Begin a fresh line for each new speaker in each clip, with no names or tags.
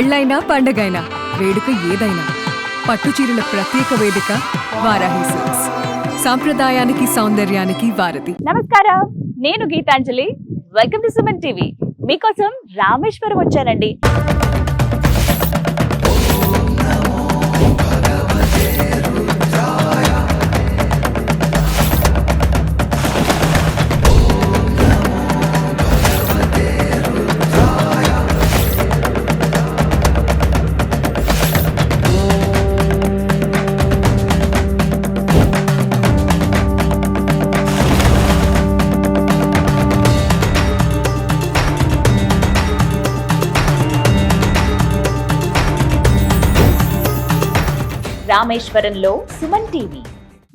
పెళ్ళైనా పండగైనా వేడుక ఏదైనా పట్టు చీరల ప్రత్యేక వేదిక వారాహి సిల్క్స్ సాంప్రదాయానికి సౌందర్యానికి వారధి.
నమస్కారం. నేను Geetanjali. Welcome to Suman TV మీకోసం రామేశ్వరం వచ్చానండి. రామేశ్వరంలో సుమన్ టీవీ.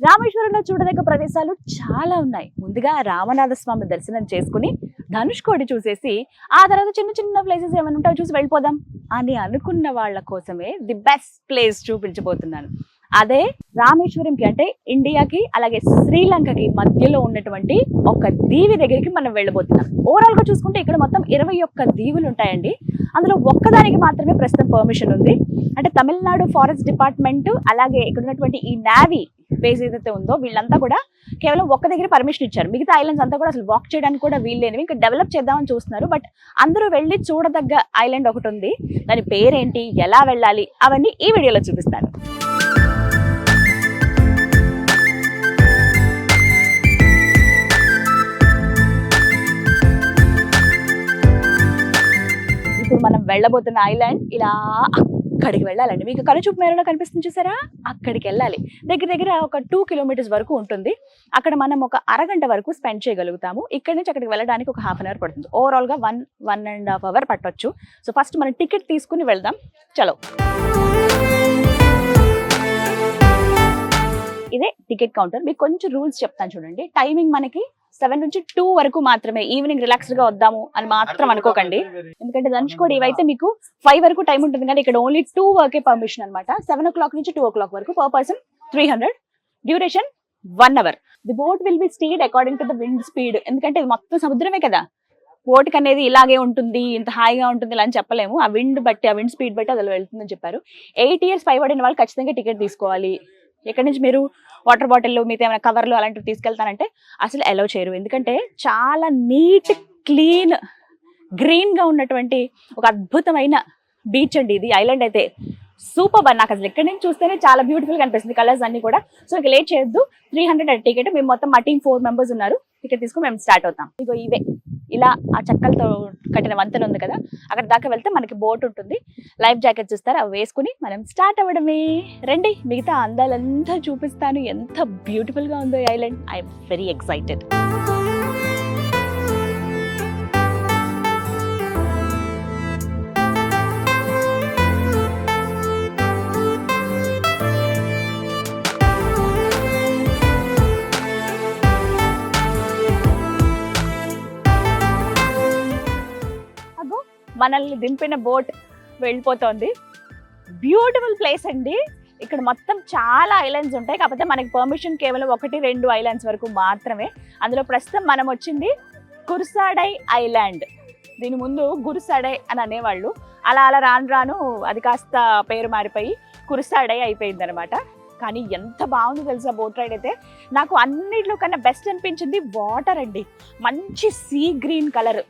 రామేశ్వరంలో చూడదగ్గ ప్రదేశాలు చాలా ఉన్నాయి. ముందుగా రామనాథ స్వామి దర్శనం చేసుకుని ధనుష్కోడి చూసేసి ఆ తర్వాత చిన్న చిన్న ప్లేసెస్ ఏమైనా ఉంటాయో చూసి వెళ్ళిపోదాం అని అనుకున్న వాళ్ళ కోసమే ది బెస్ట్ ప్లేస్ చూపించబోతున్నాను. అదే రామేశ్వరంకి అంటే ఇండియాకి అలాగే శ్రీలంకకి మధ్యలో ఉన్నటువంటి ఒక దీవి దగ్గరికి మనం వెళ్ళబోతున్నాం. ఓవరాల్గా చూసుకుంటే ఇక్కడ మొత్తం ఇరవై ఒక్క దీవులు ఉంటాయండి. అందులో ఒక్కదానికి మాత్రమే ప్రస్తుతం పర్మిషన్ ఉంది. అంటే తమిళనాడు ఫారెస్ట్ డిపార్ట్మెంట్ అలాగే ఇక్కడ ఉన్నటువంటి ఈ నావీ బేస్ ఏదైతే ఉందో వీళ్ళంతా కూడా కేవలం ఒక్క దగ్గర పర్మిషన్ ఇచ్చారు. మిగతా ఐలాండ్స్ అంతా కూడా అసలు వాక్ చేయడానికి కూడా వీల్లేనివి. ఇంకా డెవలప్ చేద్దామని చూస్తున్నారు. బట్ అందరూ వెళ్ళి చూడదగ్గ ఐలాండ్ ఒకటి ఉంది. దాని పేరేంటి? ఎలా వెళ్ళాలి? అవన్నీ ఈ వీడియోలో చూపిస్తాను. ఇప్పుడు మనం వెళ్ళబోతున్న ఐలాండ్ ఇలా అక్కడికి వెళ్ళాలండి. మీకు కనుచూపు మేరలో కనిపిస్తుంది చూసారా? అక్కడికి వెళ్ళాలి. దగ్గర దగ్గర ఒక టూ కిలోమీటర్స్ వరకు ఉంటుంది. అక్కడ మనం ఒక అరగంట వరకు స్పెండ్ చేయగలుగుతాము. ఇక్కడ నుంచి అక్కడికి వెళ్ళడానికి ఒక హాఫ్ అన్ అవర్ పడుతుంది. ఓవరాల్గా one one and half hour పట్టొచ్చు. సో ఫస్ట్ మనం టికెట్ తీసుకుని వెళ్దాం. చలో. ఇదే టికెట్ కౌంటర్ మీకు కొంచెం రూల్స్ చెప్తాను చూడండి. టైమింగ్ మనకి సెవెన్ నుంచి టూ వరకు మాత్రమే. ఈవినింగ్ రిలాక్స్డ్గా వద్దాము అని మాత్రం అనుకోకండి. ఎందుకంటే దంచుకోడి ఇవైతే మీకు ఫైవ్ వరకు టైం ఉంటుంది కానీ ఇక్కడ ఓన్లీ టూ వరకే పర్మిషన్ అనమాట సెవెన్ ఓ క్లాక్ నుంచి టూ ఓ క్లాక్ వరకు per person three hundred duration one hour the boat will be speed according to the wind speed ఎందుకంటే ఇది మొత్తం సముద్రమే కదా. బోట్కి అనేది ఇలాగే ఉంటుంది ఇంత హాయిగా ఉంటుంది ఇలా అని చెప్పలేము. ఆ విండ్ బట్టి ఆ విండ్ స్పీడ్ బట్టి అది వెళ్తుందని చెప్పారు. ఎయిట్ ఇయర్స్ పైబడిన వాళ్ళు ఖచ్చితంగా టికెట్ తీసుకోవాలి. ఎక్కడి నుంచి మీరు వాటర్ బాటిల్ మీతో ఏమైనా కవర్లు అలాంటివి తీసుకెళ్తానంటే అసలు అలౌ చేయరు. ఎందుకంటే చాలా నీట్ క్లీన్ గ్రీన్గా ఉన్నటువంటి ఒక అద్భుతమైన బీచ్ అండి ఇది. ఐలాండ్ అయితే సూపర్ నాకు అసలు ఎక్కడి నుంచి చూస్తేనే చాలా బ్యూటిఫుల్ కనిపిస్తుంది కలర్స్ అన్ని కూడా. సో ఇక లేట్ చేయొద్దు. త్రీ హండ్రెడ్ టికెట్ మేము మొత్తం మా టీం ఫోర్ మెంబర్స్ ఉన్నారు. టికెట్ తీసుకుని మేము స్టార్ట్ అవుతాం. ఇగో ఇవే. ఇలా ఆ చెక్కలతో కట్టిన వంతెన ఉంది కదా అక్కడ దాకా వెళ్తే మనకి బోట్ ఉంటుంది. లైఫ్ జాకెట్స్ ఇస్తారు అవి వేసుకుని మనం స్టార్ట్ అవ్వడమే. రండి మిగతా అందాలంతా చూపిస్తాను. ఎంత బ్యూటిఫుల్గా ఉందో ఐలాండ్. ఐఎమ్ వెరీ ఎక్సైటెడ్ మనల్ని దింపిన బోట్ వెళ్ళిపోతోంది. బ్యూటిఫుల్ ప్లేస్ అండి. ఇక్కడ మొత్తం చాలా ఐలాండ్స్ ఉంటాయి. కాకపోతే మనకి పర్మిషన్ కేవలం ఒకటి రెండు ఐలాండ్స్ వరకు మాత్రమే. అందులో ప్రస్తుతం మనం వచ్చింది కుర్సాడై ఐలాండ్ దీని ముందు గురుసాడై అని అనేవాళ్ళు. అలా అలా రాను రాను అది కాస్త పేరు మారిపోయి కురుసాడై అయిపోయింది అనమాట కానీ ఎంత బాగుంది తెలుసా బోట్ రైడ్ అయితే. నాకు అన్నిట్లో కన్నా బెస్ట్ అనిపించింది వాటర్ అండి. మంచి sea green colour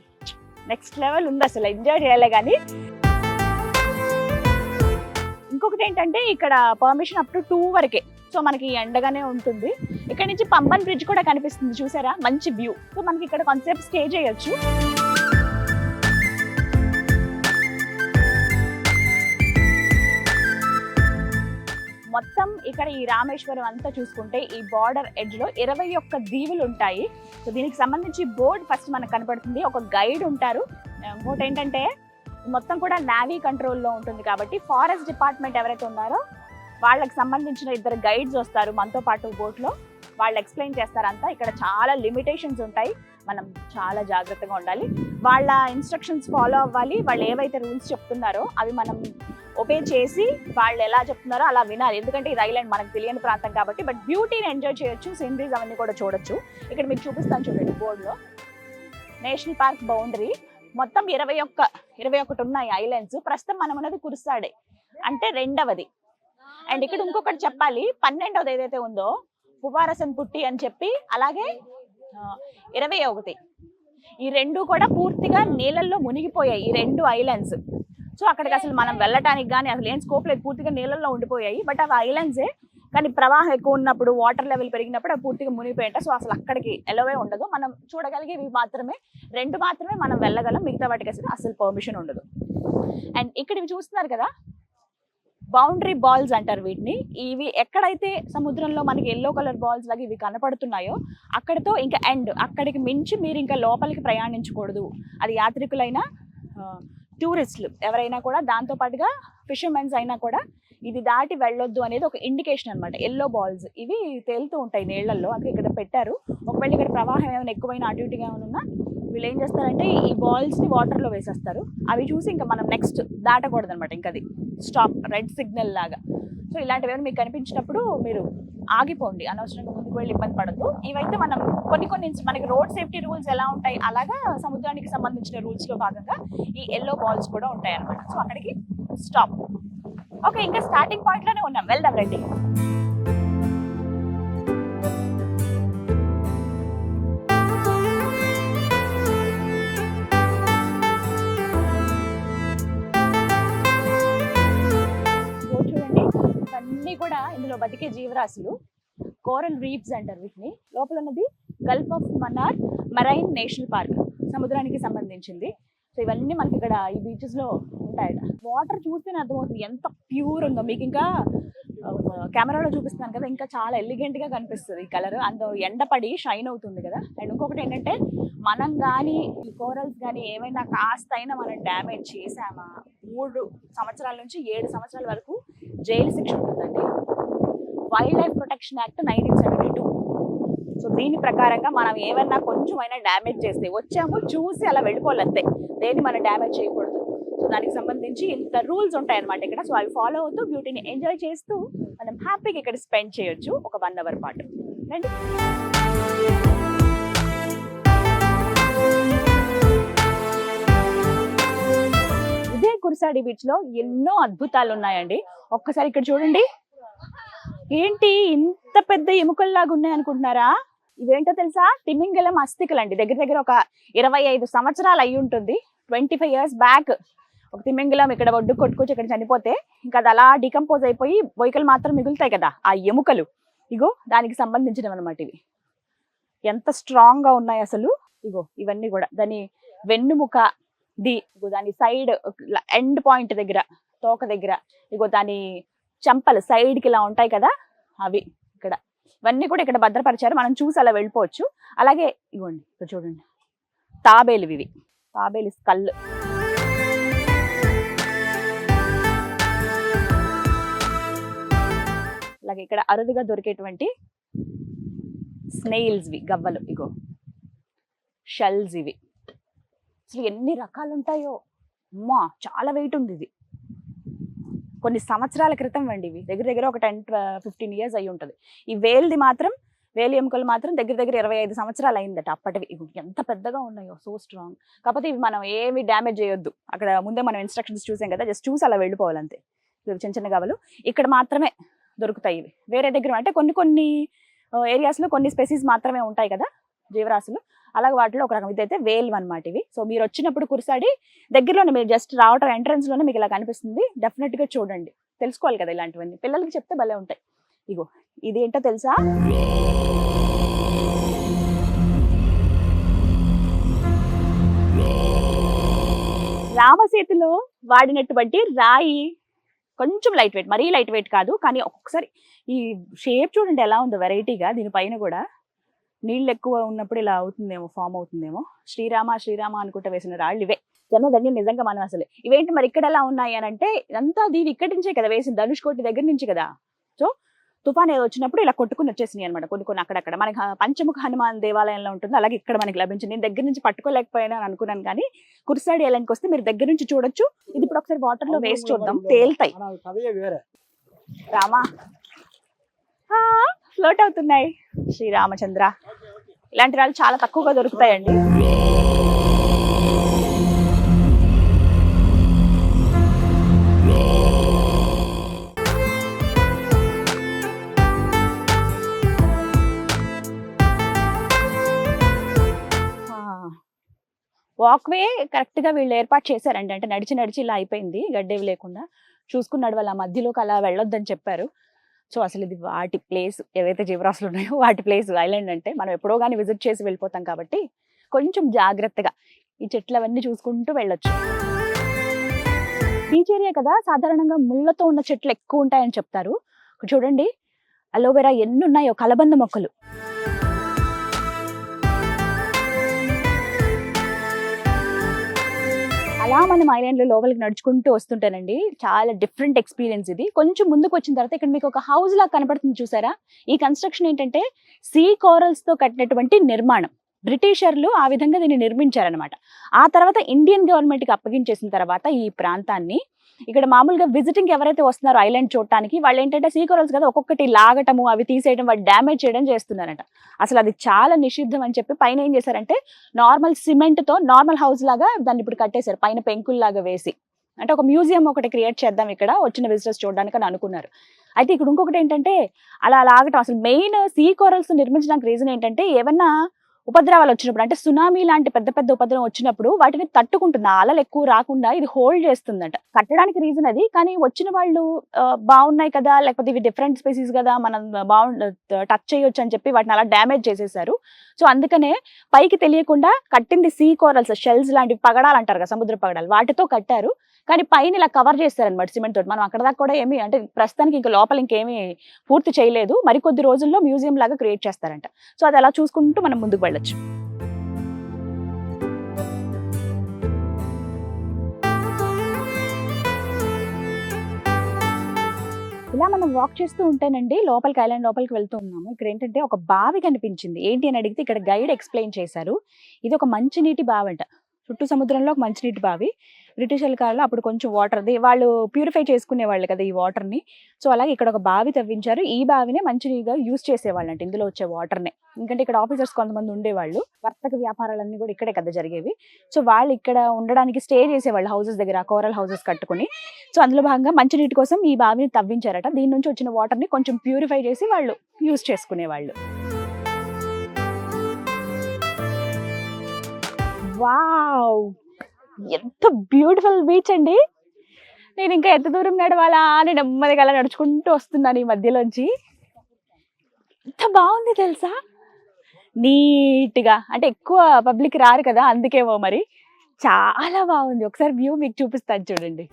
next level ఉంది అసలు. ఎంజాయ్ చేయాలి కానీ ఇంకొకటి ఏంటంటే ఇక్కడ పర్మిషన్ అప్ టు టూ వరకే. సో మనకి ఎండగానే ఉంటుంది. ఇక్కడ నుంచి పంబన్ బ్రిడ్జ్ కూడా కనిపిస్తుంది చూసారా? మంచి వ్యూ సో మనకి ఇక్కడ కొంతసేపు స్టే చేయొచ్చు. మొత్తం ఇక్కడ ఈ రామేశ్వరం అంతా చూసుకుంటే ఈ బార్డర్ ఎడ్జ్లో ఇరవై ఒక్క దీవులు ఉంటాయి. సో దీనికి సంబంధించి బోర్డ్ ఫస్ట్ మనకు కనపడుతుంది. ఒక గైడ్ ఉంటారు. ఇంకోటి ఏంటంటే మొత్తం కూడా నావీ కంట్రోల్లో ఉంటుంది కాబట్టి ఫారెస్ట్ డిపార్ట్మెంట్ ఎవరైతే ఉన్నారో వాళ్ళకి సంబంధించిన ఇద్దరు గైడ్స్ వస్తారు మనతో పాటు బోట్లో వాళ్ళు ఎక్స్ప్లెయిన్ చేస్తారంతా. ఇక్కడ చాలా లిమిటేషన్స్ ఉంటాయి. మనం చాలా జాగ్రత్తగా ఉండాలి. వాళ్ళ ఇన్స్ట్రక్షన్స్ ఫాలో అవ్వాలి. వాళ్ళు ఏవైతే రూల్స్ చెప్తున్నారో అవి మనం ఒబే చేసి వాళ్ళు ఎలా చెప్తున్నారో అలా వినాలి. ఎందుకంటే ఇది ఐలాండ్ మనకు తెలియని ప్రాంతం కాబట్టి బట్ బ్యూటీని ఎంజాయ్ చేయొచ్చు సీనరీస్ అవన్నీ కూడా చూడొచ్చు. ఇక్కడ మీకు చూపిస్తాను చూడండి బోర్డులో నేషనల్ పార్క్ బౌండరీ. మొత్తం ఇరవై ఒక్క ఇరవై ఒకటి ఉన్నాయి ఐలాండ్స్ ప్రస్తుతం మనం ఉన్నది కురుస్తాడే అంటే రెండవది. అండ్ ఇక్కడ ఇంకొకటి చెప్పాలి. పన్నెండవది ఏదైతే ఉందో పువారసన్ పుట్టి అని చెప్పి అలాగే ఇరవై ఒకటి. ఈ రెండు కూడా పూర్తిగా నీళ్ళల్లో మునిగిపోయాయి ఈ రెండు ఐలాండ్స్. సో అక్కడికి అసలు మనం వెళ్ళటానికి కానీ అసలు ఏం స్కోప్ లేదు పూర్తిగా నీళ్ళల్లో ఉండిపోయాయి. బట్ అవి ఐలాండ్సే. కానీ ప్రవాహం ఎక్కువ ఉన్నప్పుడు వాటర్ లెవెల్ పెరిగినప్పుడు అవి పూర్తిగా మునిగిపోయాట సో అసలు అక్కడికి ఎలవే ఉండదు. మనం చూడగలిగేవి మాత్రమే. రెండు మాత్రమే మనం వెళ్ళగలం. మిగతా వాటికి అసలు అసలు పర్మిషన్ ఉండదు. అండ్ ఇక్కడ ఇవి చూస్తున్నారు కదా బౌండరీ బాల్స్ అంటారు వీటిని. ఇవి ఎక్కడైతే సముద్రంలో మనకి ఎల్లో కలర్ బాల్స్ లాగా ఇవి కనపడుతున్నాయో అక్కడితో ఇంకా ఎండ్ అక్కడికి మించి మీరు ఇంకా లోపలికి ప్రయాణించకూడదు. అది యాత్రికులైనా టూరిస్టులు ఎవరైనా కూడా దాంతో పాటుగా ఫిషర్మెన్స్ అయినా కూడా ఇది దాటి వెళ్ళొద్దు అనేది ఒక ఇండికేషన్ అనమాట ఎల్లో బాల్స్ ఇవి తేలుతూ ఉంటాయి నీళ్ళల్లో అది ఇక్కడ పెట్టారు. ఒకవేళ ఇక్కడ ప్రవాహం ఏమైనా ఎక్కువైనా అటు ఇటుగా ఏమైనా ఉన్నా వీళ్ళు ఏం చేస్తారంటే ఈ బాల్స్ని వాటర్లో వేసేస్తారు. అవి చూసి ఇంకా మనం నెక్స్ట్ దాటకూడదు అనమాట ఇంకా అది స్టాప్ రెడ్ సిగ్నల్ లాగా. సో ఇలాంటివి ఏమైనా మీకు కనిపించినప్పుడు మీరు ఆగిపోండి. అనవసరంగా ముందుకు వెళ్ళి ఇబ్బంది పడద్దు. ఇవైతే మనం కొన్ని కొన్ని మనకి రోడ్ సేఫ్టీ రూల్స్ ఎలా ఉంటాయి అలాగా సముద్రానికి సంబంధించిన రూల్స్లో భాగంగా ఈ ఎల్లో బాల్స్ కూడా ఉంటాయి అనమాట సో అక్కడికి స్టాప్. ఓకే ఇంకా స్టార్టింగ్ పాయింట్లోనే ఉన్నాం. వెళ్దాం రండి. కూడా బతికే జీవరాశులు కోరల్ రీఫ్స్ అంటారు వీటిని. లోపల ఉన్నది Gulf of Mannar Marine National Park సముద్రానికి సంబంధించింది. సో ఇవన్నీ మనకి ఇక్కడ ఈ బీచెస్లో ఉంటాయట. వాటర్ చూస్తేనే అర్థమవుతుంది ఎంత ప్యూర్ ఉందో. మీకు ఇంకా కెమెరాలో చూపిస్తున్నాను కదా ఇంకా చాలా ఎలిగెంట్గా కనిపిస్తుంది ఈ కలర్ అందులో ఎండపడి షైన్ అవుతుంది కదా. అండ్ ఇంకొకటి ఏంటంటే మనం కానీ ఈ కోరల్స్ కానీ ఏమైనా కాస్త అయినా మనం డ్యామేజ్ చేసామా మూడు సంవత్సరాల నుంచి ఏడు సంవత్సరాల వరకు జైలు శిక్ష ఉంటుందండి. Wildlife protection act nineteen seventy two. So దీని ప్రకారంగా మనం ఏమైనా కొంచెమైనా డ్యామేజ్ చేస్తే వచ్చాము చూసి అలా వెళ్ళిపోవాలంతే దేన్ని మనం డ్యామేజ్ చేయకూడదు. సో దానికి సంబంధించి ఇంత రూల్స్ ఉంటాయి అనమాట ఇక్కడ. సో అవి ఫాలో అవుతూ బ్యూటీని ఎంజాయ్ చేస్తూ మనం హ్యాపీగా ఇక్కడ స్పెండ్ చేయొచ్చు ఒక వన్ అవర్ పాటు. రండి. ఇదే కురిసాడి బీచ్లో ఎన్నో అద్భుతాలు ఉన్నాయండి ఒక్కసారి ఇక్కడ చూడండి. ఏంటి ఇంత పెద్ద ఎముకల్లాగా ఉన్నాయి అనుకుంటున్నారా ఇవేంటో తెలుసా? తిమింగలం అస్థికలు అండి. దగ్గర దగ్గర ఒక ఇరవై ఐదు సంవత్సరాలు అయి ఉంటుంది. ట్వంటీ ఫైవ్ ఇయర్స్ బ్యాక్ ఒక తిమింగలం ఇక్కడ ఒడ్డు కొట్టుకొచ్చి ఇక్కడ చనిపోతే ఇంకా అది అలా డికంపోజ్ అయిపోయి బొయ్కలు మాత్రం మిగులుతాయి కదా ఆ ఎముకలు. ఇగో దానికి సంబంధించినవి అనమాట ఇవి. ఎంత స్ట్రాంగ్గా ఉన్నాయి అసలు. ఇగో ఇవన్నీ కూడా. దాని వెన్నుముక ది ఇగో దాని సైడ్ ఎండ్ పాయింట్ దగ్గర తోక దగ్గర ఇగో దాని చెంపలు సైడ్కి ఇలా ఉంటాయి కదా అవి ఇక్కడ. ఇవన్నీ కూడా ఇక్కడ భద్రపరిచారు. మనం చూసి అలా వెళ్ళిపోవచ్చు. అలాగే ఇవ్వండి ఇక్కడ చూడండి. తాబేలు ఇవి. తాబేలు స్కల్. అలాగే ఇక్కడ అరుదుగా దొరికేటువంటి స్నేయిల్స్వి గవ్వలు ఇగో. షెల్స్ ఇవి. అసలు ఎన్ని రకాలు ఉంటాయో. అమ్మా చాలా వెయిట్ ఉంది ఇది. కొన్ని సంవత్సరాల క్రితం అండి ఇవి. దగ్గర దగ్గర ఒక టెన్ ఫిఫ్టీన్ ఇయర్స్ అయి ఉంటుంది. ఈ వేల్ది మాత్రం వేలి ఎముకలు మాత్రం దగ్గర దగ్గర ఇరవై ఐదు సంవత్సరాలు అయిందట అప్పటివి. ఇవి ఎంత పెద్దగా ఉన్నాయో సో స్ట్రాంగ్ కాకపోతే ఇవి మనం ఏమి డ్యామేజ్ చేయొద్దు. అక్కడ ముందే మనం ఇన్స్ట్రక్షన్స్ చూసాం కదా జస్ట్ చూసి అలా వెళ్ళిపోవాలంతే ఇవి చిన్న చిన్న గవలు. ఇక్కడ మాత్రమే దొరుకుతాయి ఇవి. వేరే దగ్గర అంటే కొన్ని కొన్ని ఏరియాస్లో కొన్ని స్పెసీస్ మాత్రమే ఉంటాయి కదా జీవరాశులు. అలాగే వాటిలో ఒక రకం. ఇదైతే వేలు అనమాట ఇవి. సో మీరు వచ్చినప్పుడు కురిసాడి దగ్గరలోనే మీరు జస్ట్ రావటం ఎంట్రన్స్లోనే మీకు ఇలా కనిపిస్తుంది. డెఫినెట్గా చూడండి. తెలుసుకోవాలి కదా ఇలాంటివన్నీ. పిల్లలకి చెప్తే భలే ఉంటాయి. ఇగో ఇది ఏంటో తెలుసా రామసేతులో వాడినటువంటి రాయి కొంచెం లైట్ వెయిట్ మరీ లైట్ వెయిట్ కాదు కానీ ఒక్కొక్కసారి ఈ షేప్ చూడండి ఎలా ఉందో వెరైటీగా దీనిపైన కూడా. నీళ్ళు ఎక్కువ ఉన్నప్పుడు ఇలా అవుతుందేమో ఫామ్ అవుతుందేమో. శ్రీరామ శ్రీరామ అనుకుంటూ వేసిన రాళ్ళు ఇవే. జనధన్యం నిజంగా మనం అసలు. ఇవేంటి మరి ఇక్కడ ఎలా ఉన్నాయి అని అంటే ఇదంతా దీవి ఇక్కడి నుంచే కదా వేసింది ధనుష్కోటి దగ్గర నుంచి కదా. సో తుఫాన్ ఏదో వచ్చినప్పుడు ఇలా కొట్టుకుని వచ్చేసినాయి అనమాట కొన్ని కొన్ని అక్కడక్కడ. మనకి పంచముఖ హనుమాన్ దేవాలయంలో ఉంటుంది అలాగే ఇక్కడ మనకి లభించింది. నేను దగ్గర నుంచి పట్టుకోలేకపోయినా అని అనుకున్నాను కానీ కురిసాడి ఎలాంటికి వస్తే మీరు దగ్గర నుంచి చూడొచ్చు. ఇది ఇప్పుడు ఒకసారి వాటర్లో వేసి చూద్దాం తేల్తాయి. రామా. ఫ్లోట్ అవుతున్నాయి. శ్రీరామచంద్ర. ఇలాంటి రాళ్ళు చాలా తక్కువగా దొరుకుతాయండి. వాక్వే కరెక్ట్గా వీళ్ళు ఏర్పాటు చేశారండి అంటే నడిచి నడిచి ఇలా అయిపోయింది. గడ్డేవి లేకుండా. చూసుకున్నాడు వాళ్ళ మధ్యలోకి అలా వెళ్ళొద్దని చెప్పారు. సో అసలు ఇది వాటి ప్లేస్ ఏవైతే జీవరాశులు ఉన్నాయో వాటి ప్లేస్ ఐలాండ్ అంటే మనం ఎప్పుడో కానీ విజిట్ చేసి వెళ్ళిపోతాం కాబట్టి కొంచెం జాగ్రత్తగా ఈ చెట్లు అవన్నీ చూసుకుంటూ వెళ్ళొచ్చు. బీచ్ ఏరియా కదా సాధారణంగా ముళ్ళతో ఉన్న చెట్లు ఎక్కువ ఉంటాయని చెప్తారు. చూడండి అలోవెరా ఎన్ని ఉన్నాయో కలబంద మొక్కలు. అలా మనం ఐలాండ్లో లోపలికి నడుచుకుంటూ వస్తుంటానండి చాలా డిఫరెంట్ ఎక్స్పీరియన్స్ ఇది. కొంచెం ముందుకు వచ్చిన తర్వాత ఇక్కడ మీకు ఒక హౌస్ లాగా కనపడుతుంది చూసారా? ఈ కన్స్ట్రక్షన్ ఏంటంటే సీ కోరల్స్తో కట్టినటువంటి నిర్మాణం. బ్రిటిషర్లు ఆ విధంగా దీన్ని నిర్మించారనమాట ఆ తర్వాత ఇండియన్ గవర్నమెంట్కి అప్పగించేసిన తర్వాత ఈ ప్రాంతాన్ని ఇక్కడ మామూలుగా విజిటింగ్ ఎవరైతే వస్తున్నారో ఐలాండ్ చూడటానికి వాళ్ళు ఏంటంటే సీకోరల్స్ కదా ఒక్కొక్కటి లాగటము అవి తీసేయడం వాటి డ్యామేజ్ చేయడం చేస్తున్నారంట. అసలు అది చాలా నిషిద్ధం అని చెప్పి పైన ఏం చేశారంటే నార్మల్ సిమెంట్తో నార్మల్ హౌస్ లాగా దాన్ని ఇప్పుడు కట్టేశారు పైన పెంకుల్లాగా వేసి. అంటే ఒక మ్యూజియం ఒకటి క్రియేట్ చేద్దాం ఇక్కడ వచ్చిన విజిటర్స్ చూడడానికి అని అనుకున్నారు. అయితే ఇక్కడ ఇంకొకటి ఏంటంటే అలా లాగటం అసలు మెయిన్ సీ కోరల్స్ నిర్మించడానికి రీజన్ ఏంటంటే ఏమన్నా ఉపద్రవాలు వచ్చినప్పుడు అంటే సునామీ లాంటి పెద్ద పెద్ద ఉపద్రవం వచ్చినప్పుడు వాటిని తట్టుకుంటుంది. ఆ అలలు ఎక్కువ రాకుండా ఇది హోల్డ్ చేస్తుందంట. కట్టడానికి రీజన్ అది కానీ వచ్చిన వాళ్ళు బాగున్నాయి కదా లేకపోతే ఇవి డిఫరెంట్ స్పీసీస్ కదా మనం బాగు టచ్ చేయొచ్చు అని చెప్పి వాటిని అలా డ్యామేజ్ చేసేసారు. సో అందుకనే పైకి తెలియకుండా కట్టింది సీ కోరల్స్ షెల్స్ లాంటివి పగడాలు అంటారు కదా సముద్ర పగడాలు వాటితో కట్టారు. కానీ పైన ఇలా కవర్ చేస్తారనమాట సిమెంట్ తోటి. మనం అక్కడ దాకా కూడా ఏమి అంటే ప్రస్తుతానికి ఇంకా లోపల ఇంకేమీ పూర్తి చేయలేదు. మరికొద్ది రోజుల్లో మ్యూజియం లాగా క్రియేట్ చేస్తారంట. సో అది అలా చూసుకుంటూ మనం ముందుకు వెళ్ళొచ్చు. ఇలా మనం వాక్ చేస్తూ ఉంటేనండి లోపలికి ఐలాండ్ లోపలికి వెళ్తూ ఉన్నాము. ఇక్కడ ఏంటంటే ఒక బావి కనిపించింది. ఏంటి అని అడిగితే ఇక్కడ గైడ్ ఎక్స్ప్లెయిన్ చేశారు. ఇది ఒక మంచినీటి బావి అంట. చుట్టూ సముద్రంలో ఒక మంచినీటి బావి. బ్రిటిషర్ల కాలంలో అప్పుడు కొంచెం వాటర్ వాళ్ళు ప్యూరిఫై చేసుకునే వాళ్ళు కదా ఈ వాటర్ని సో అలాగే ఇక్కడ ఒక బావి తవ్వించారు. ఈ బావినే మంచిగా యూజ్ చేసేవాళ్ళు అంటే ఇందులో వచ్చే వాటర్నే ఎందుకంటే ఇక్కడ ఆఫీసర్స్ కొంతమంది ఉండేవాళ్ళు. వర్తక వ్యాపారాలన్నీ కూడా ఇక్కడే కదా జరిగేవి. సో వాళ్ళు ఇక్కడ ఉండడానికి స్టే చేసేవాళ్ళు హౌసెస్ దగ్గర కోరల్ హౌసెస్ కట్టుకుని. సో అందులో భాగంగా మంచినీటి కోసం ఈ బావిని తవ్వించారట. దీని నుంచి వచ్చిన వాటర్ని కొంచెం ప్యూరిఫై చేసి వాళ్ళు యూజ్ చేసుకునేవాళ్ళు. వావ్ ఎంత బ్యూటిఫుల్ బీచ్ అండి. నేను ఇంకా ఎంత దూరం నడవాలా అని నెమ్మదిగా అలా నడుచుకుంటూ వస్తున్నాను ఈ మధ్యలోంచి. ఎంత బాగుంది తెలుసా? నీట్గా అంటే ఎక్కువ పబ్లిక్ రారు కదా అందుకేమో మరి. చాలా బాగుంది. ఒకసారి వ్యూ మీకు చూపిస్తాను చూడండి.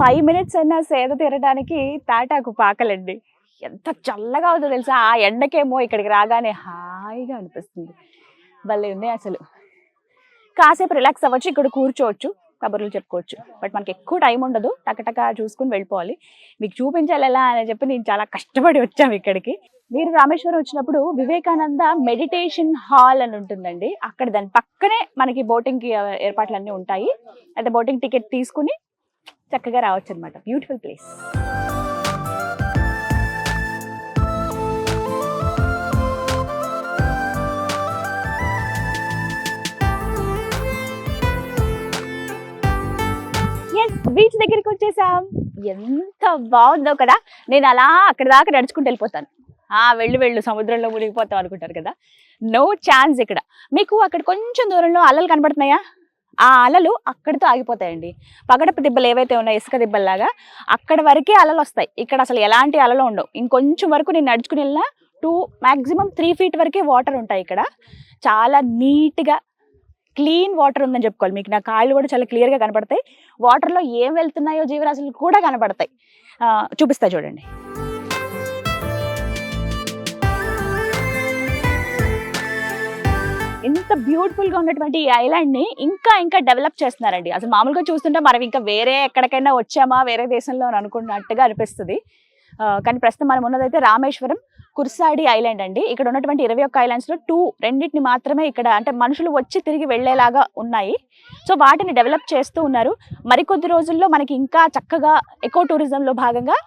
ఫైవ్ మినిట్స్ అయినా సేద తీరడానికి తాటాకు పాకలండి. ఎంత చల్లగా అవుతుందో తెలుసా? ఆ ఎండకేమో ఇక్కడికి రాగానే హాయిగా అనిపిస్తుంది. భలే ఉన్నాయి అసలు. కాసేపు రిలాక్స్ అవ్వచ్చు ఇక్కడ కూర్చోవచ్చు కబుర్లు చెప్పుకోవచ్చు. బట్ మనకి ఎక్కువ టైం ఉండదు. టకటక చూసుకుని వెళ్ళిపోవాలి. మీకు చూపించాలి ఎలా అని చెప్పి నేను చాలా కష్టపడి వచ్చాము ఇక్కడికి. మీరు రామేశ్వరం వచ్చినప్పుడు వివేకానంద మెడిటేషన్ హాల్ అని ఉంటుందండి. అక్కడ దాని పక్కనే మనకి బోటింగ్కి ఏర్పాట్లన్నీ ఏర్పాట్లు అన్నీ ఉంటాయి. అయితే బోటింగ్ టికెట్ తీసుకుని చక్కగా రావచ్చు అనమాట బ్యూటిఫుల్ ప్లేస్ ఎస్ బీచ్ దగ్గరికి వచ్చేసాం. ఎంత బాగుందో కదా. నేను అలా అక్కడ దాకా నడుచుకుంటూ వెళ్ళిపోతాను. ఆ వెళ్ళు వెళ్ళు సముద్రంలో మునిగిపోతాం అనుకుంటారు కదా. నో ఛాన్స్ ఇక్కడ. మీకు అక్కడ కొంచెం దూరంలో అలలు కనబడుతున్నాయా? ఆ అలలు అక్కడితో ఆగిపోతాయండి. పగడపు దిబ్బలు ఏవైతే ఉన్నాయో ఇసుక దిబ్బల్లాగా అక్కడ వరకే అలలు వస్తాయి. ఇక్కడ అసలు ఎలాంటి అలలు ఉండవు. ఇంకొంచెం వరకు నేను నడుచుకుని వెళ్ళినా టూ మ్యాక్సిమం త్రీ ఫీట్ వరకే వాటర్ ఉంటాయి ఇక్కడ. చాలా నీట్గా క్లీన్ వాటర్ ఉందని చెప్పుకోవాలి. మీకు నా కాళ్ళు కూడా చాలా క్లియర్గా కనపడతాయి. వాటర్లో ఏం వెళ్తున్నాయో జీవరాశులు కూడా కనపడతాయి. చూపిస్తాయి చూపిస్తా చూడండి. ఇంత బ్యూటిఫుల్గా ఉన్నటువంటి ఈ ఐలాండ్ని ఇంకా ఇంకా డెవలప్ చేస్తున్నారండి. అసలు మామూలుగా చూస్తుంటే మనం ఇంకా వేరే ఎక్కడికైనా వచ్చామా వేరే దేశంలో అనుకున్నట్టుగా అనిపిస్తుంది. కానీ ప్రస్తుతం మనం ఉన్నదైతే రామేశ్వరం కుర్సాడి ఐలాండ్ అండి. ఇక్కడ ఉన్నటువంటి ఇరవై ఒక్క ఐలాండ్స్లో టూ రెండింటిని మాత్రమే ఇక్కడ అంటే మనుషులు వచ్చి తిరిగి వెళ్ళేలాగా ఉన్నాయి. సో వాటిని డెవలప్ చేస్తూ ఉన్నారు. మరికొద్ది రోజుల్లో మనకి ఇంకా చక్కగా ఎకో టూరిజంలో భాగంగా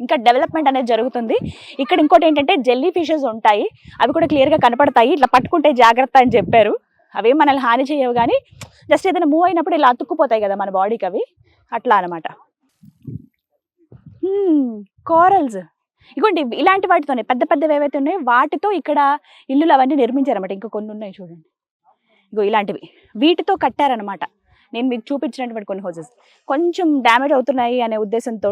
ఇంకా డెవలప్మెంట్ అనేది జరుగుతుంది. ఇక్కడ ఇంకోటి ఏంటంటే జెల్లీ ఫిషెస్ ఉంటాయి. అవి కూడా క్లియర్గా కనపడతాయి. ఇట్లా పట్టుకుంటే జాగ్రత్త అని చెప్పారు. అవి మనల్ని హాని చేయవు కానీ జస్ట్ ఏదైనా మూవ్ అయినప్పుడు ఇలా అతుక్కుపోతాయి కదా మన బాడీకి అవి. అట్లా అనమాట కోరల్స్ ఇగోండి ఇలాంటి వాటితోనే పెద్ద పెద్దవి ఏవైతే ఉన్నాయో వాటితో ఇక్కడ ఇల్లులు అవన్నీ నిర్మించారన్నమాట. ఇంకా కొన్ని ఉన్నాయి చూడండి. ఇగో ఇలాంటివి. వీటితో కట్టారనమాట నేను మీకు చూపించినటువంటి కొన్ని హౌజెస్ కొంచెం డ్యామేజ్ అవుతున్నాయి అనే ఉద్దేశంతో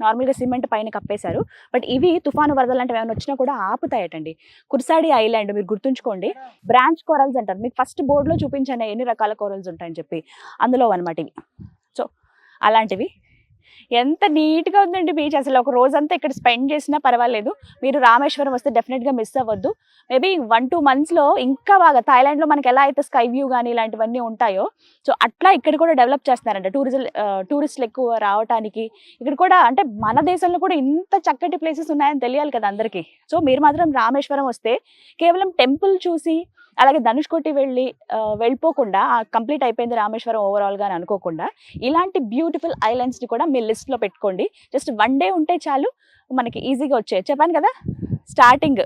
నార్మల్గా సిమెంట్ పైన కప్పేశారు. బట్ ఇవి తుఫాను వరదలు లాంటివి ఏమైనా వచ్చినా కూడా ఆపుతాయటండి. కుర్సాడి ఐలాండ్ మీరు గుర్తుంచుకోండి. బ్రాంచ్ కోరల్స్ అంటారు. మీకు ఫస్ట్ బోర్డులో చూపించాను ఎన్ని రకాల కోరల్స్ ఉంటాయని చెప్పి అందులో అనమాట ఇవి. సో అలాంటివి. ఎంత నీట్గా ఉందండి బీచ్. అసలు ఒక రోజంతా ఇక్కడ స్పెండ్ చేసినా పర్వాలేదు. మీరు రామేశ్వరం వస్తే డెఫినెట్గా మిస్ అవ్వద్దు. మేబీ వన్ టూ మంత్స్లో ఇంకా బాగా థాయిలాండ్లో మనకి ఎలా అయితే స్కై వ్యూ కానీ ఇలాంటివన్నీ ఉంటాయో సో అట్లా ఇక్కడ కూడా డెవలప్ చేస్తున్నారంట. టూరిజం టూరిస్టులు ఎక్కువ రావడానికి ఇక్కడ కూడా అంటే మన దేశంలో కూడా ఇంత చక్కటి ప్లేసెస్ ఉన్నాయని తెలియాలి కదా అందరికీ. సో మీరు మాత్రం రామేశ్వరం వస్తే కేవలం టెంపుల్ చూసి అలాగే ధనుష్కోటి వెళ్ళి ఆ, వెళ్ళిపోకుండా కంప్లీట్ అయిపోయింది రామేశ్వరం ఓవరాల్గా అని అనుకోకుండా ఇలాంటి బ్యూటిఫుల్ ఐలాండ్స్ని కూడా మీ లిస్ట్లో పెట్టుకోండి. జస్ట్ వన్ డే ఉంటే చాలు మనకి ఈజీగా వచ్చాయి. చెప్పాను కదా స్టార్టింగ్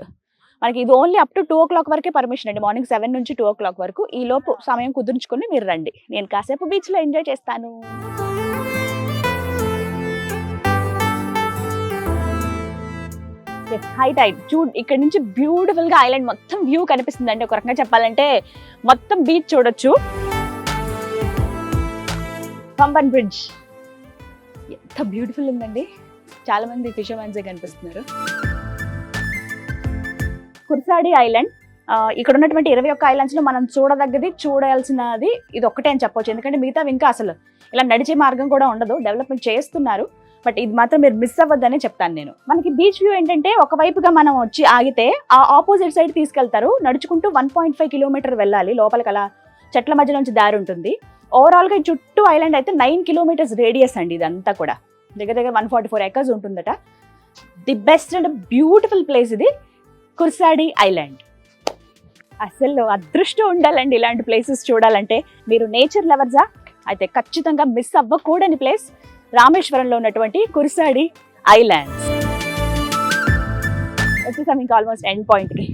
మనకి ఇది only up to two o'clock వరకే పర్మిషన్ అండి. మార్నింగ్ సెవెన్ నుంచి టూ ఓ క్లాక్ వరకు. ఈ లోపు సమయం కుదుర్చుకొని మీరు రండి. నేను కాసేపు బీచ్లో ఎంజాయ్ చేస్తాను. హై టైడ్ చూడ్ ఇక్కడ నుంచి బ్యూటిఫుల్గా ఐలాండ్ మొత్తం వ్యూ కనిపిస్తుంది అండి ఒక రకంగా చెప్పాలంటే మొత్తం బీచ్ చూడొచ్చు. పంపన్ బ్రిడ్జ్ ఎంత బ్యూటిఫుల్ ఉందండి. చాలా మంది ఫిషర్మెన్స్ కనిపిస్తున్నారు. కుర్సాడి ఐలాండ్ ఇక్కడ ఉన్నటువంటి ఇరవై ఒక్క ఐలాండ్స్లో మనం చూడదగ్గది చూడాల్సినది ఇది ఒక్కటే అని చెప్పొచ్చు. ఎందుకంటే మిగతా ఇంకా అసలు ఇలా నడిచే మార్గం కూడా ఉండదు. డెవలప్మెంట్ చేస్తున్నారు. బట్ ఇది మాత్రం మీరు మిస్ అవ్వద్దని చెప్తాను నేను. మనకి బీచ్ వ్యూ ఏంటంటే ఒక వైపుగా మనం వచ్చి ఆగితే ఆ ఆపోజిట్ సైడ్ తీసుకెళ్తారు. నడుచుకుంటూ వన్ పాయింట్ ఫైవ్ కిలోమీటర్ వెళ్ళాలి. లోపలికి అలా చెట్ల మధ్య నుంచి దారి ఉంటుంది. ఓవరాల్గా ఈ చుట్టూ ఐలాండ్ అయితే నైన్ కిలోమీటర్స్ రేడియస్ అండి ఇదంతా కూడా. దగ్గర దగ్గర వన్ ఫార్టీ ఫోర్ ఎకర్స్ ఉంటుందట. The best and beautiful place ఇది కుర్సాడి ఐలాండ్. అసలు అదృష్టం ఉండాలండి ఇలాంటి ప్లేసెస్ చూడాలంటే. మీరు నేచర్ లవర్సా? అయితే ఖచ్చితంగా మిస్ అవ్వకూడని ప్లేస్. రామేశ్వరంలో ఉన్నటువంటి కురిసాడి ఐలాండ్స్. వచ్చేసాం ఇంకా ఆల్మోస్ట్ ఎండ్ పాయింట్కి